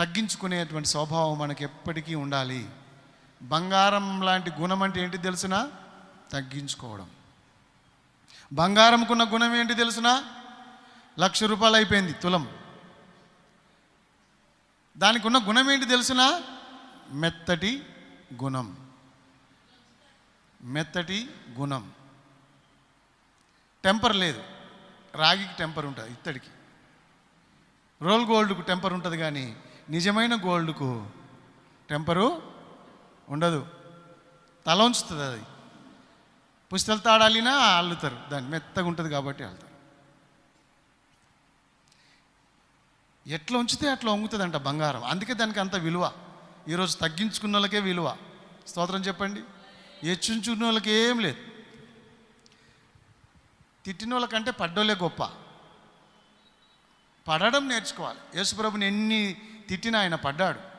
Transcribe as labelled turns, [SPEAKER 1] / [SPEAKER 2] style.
[SPEAKER 1] తగ్గించుకునేటువంటి స్వభావం మనకు ఎప్పటికీ ఉండాలి. బంగారం లాంటి గుణం అంటే ఏంటి తెలిసిన? తగ్గించుకోవడం. బంగారంకున్న గుణం ఏంటి తెలిసిన? లక్ష రూపాయలు అయిపోయింది తులం. దానికి ఉన్న గుణం ఏంటి తెలిసిన? మెత్తటి గుణం. మెత్తటి గుణం. టెంపర్ లేదు. రాగికి టెంపర్ ఉంటుంది ఇత్తడికి. రోల్ గోల్డ్కు టెంపర్ ఉంటుంది కానీ నిజమైన గోల్డ్కు టెంపరు ఉండదు. తల ఉంచుతుంది అది. పుస్తలు తాడాలినా అల్లుతారు. దాన్ని మెత్తగా ఉంటుంది కాబట్టి అల్లుతారు. ఎట్లా ఉంచితే అట్లా వంగుతుందంట బంగారం. అందుకే దానికి అంత విలువ. ఈరోజు తగ్గించుకున్న వాళ్ళకే విలువ. స్తోత్రం చెప్పండి. హెచ్చించుకున్న వాళ్ళకి ఏం లేదు. తిట్టిన వాళ్ళకంటే పడ్డోళ్ళే గొప్ప. పడడం నేర్చుకోవాలి. యేసుప్రభుని ఎన్ని తిట్టిన ఆయన పడ్డాడు.